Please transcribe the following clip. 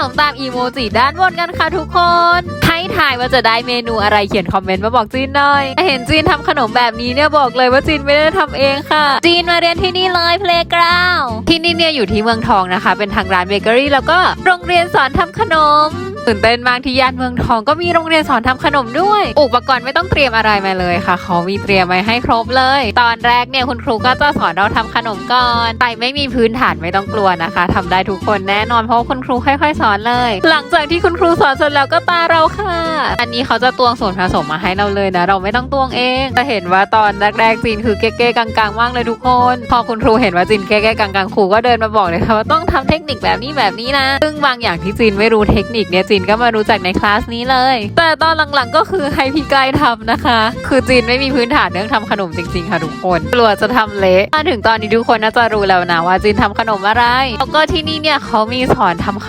นมตามอีโมจิด้านบนกันค่ะทุกคนให้ถ่ายว่าจะได้เมนูอะไรเขียนคอมเมนต์มาบอกจีนหน่อย เห็นจีนทำขนมแบบนี้เนี่ยบอกเลยว่าจีนไม่ได้ทำเองค่ะ จีนมาเรียนที่นี่เลยเพลงกราวที่นี่เนี่ยอยู่ที่เมืองทองนะคะ เป็นทางร้านเบเกอรี่แล้วก็โรงเรียนสอนทำขนม ตื่นเต้นมากที่ย่านเมืองทองก็มีโรงเรียนสอนทำขนมด้วย อุปกรณ์ไม่ต้องเตรียมอะไรมาเลยค่ะ เขามีเตรียมไว้ให้ครบเลย ตอนแรกเนี่ยคุณครูก็จะสอนเราทำขนมก่อนใครไม่มีพื้นฐานไม่ต้องกลัวนะคะทำได้ทุกคนแน่นอนเพราะคุณครูค่อยๆสอนเลย หลังจากที่คุณครูสอนเสร็จแล้วก็ตาเราค่ะ อันนี้เขาจะตวงส่วนผสมมาให้เราเลยนะ เราไม่ต้องตวงเองจะเห็นว่าตอนแรกๆจีนคือเก๊ๆกังๆมากเลยทุกคน พอคุณครูเห็นว่าจีนเก๊ๆกังๆครูก็เดินมาบอกเลยค่ะว่าต้องทำเทคนิคแบบนี้แบบนี้นะซึ่งบางอย่างที่จีนไม่รู้เทคนิคเนี่ยจีนก็มารู้จักในคลาสนี้เลย แต่ตอนหลังๆก็คือให้พี่ไกด์ทำนะคะ คือจีนไม่มีพื้นฐานเรื่องทำขนมจริงๆค่ะทุกคนกลัวจะทำเละมาถึงตอนนี้ทุกคนน่าจะรู้แล้วนะว่าจีนทำขนมอะไรแล้วก็ที่นี่เนี่ยเขามีสอนทำ